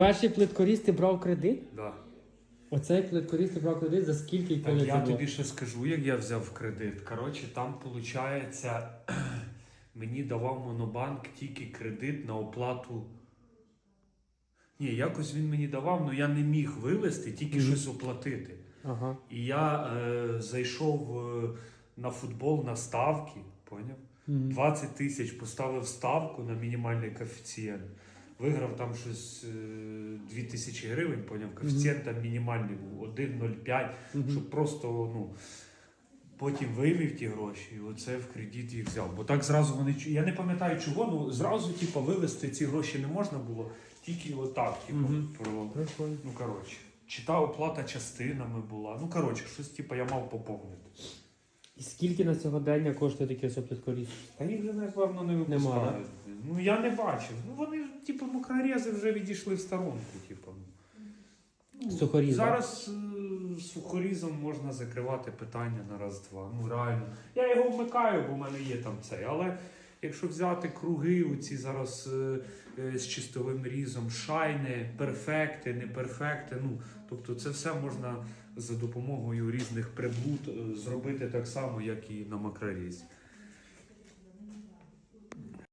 Перший плиткоріз ти брав кредит? Да. Оцей плиткоріз ти брав кредит за скільки і коли я це було? тобі ще скажу, як я взяв кредит. Коротше, там виходить, мені давав Монобанк тільки кредит на оплату. Ні, якось він мені давав, але я не міг вивести, тільки Мгм. щось оплатити. Ага. І я е, зайшов е, на футбол на ставки, поняв? Мгм. 20 тисяч поставив ставку на мінімальний коефіцієнт. Виграв там щось е, 2 тисячі гривень, поняв? Коефіцієнт там мінімальний був 1,05, щоб просто ну, потім вивів ті гроші і оце в кредит їх взяв. Бо так зразу вони. Я не пам'ятаю чого, ну зразу типу, вивести ці гроші не можна було, тільки отак, типу, про. Ну, коротше. Чи та оплата частинами була. Ну, коротше, щось типу я мав поповнити. І скільки на сьогодення коштує такі особливо річ? Та їх вже, напевно, не випускають. Ну я не бачив. Ну вони, типу, мокрорези вже відійшли в сторонку, типу. Ну, Сухорізом. Зараз е, сухорізом можна закривати питання на раз-два. Ну реально. Я його вмикаю, бо в мене є там цей. Але якщо взяти круги, оці зараз е, е, з чистовим різом, шайни, перфекти, неперфекти. Ну, тобто це все можна за допомогою різних приблуд е, зробити так само, як і на макрорізі.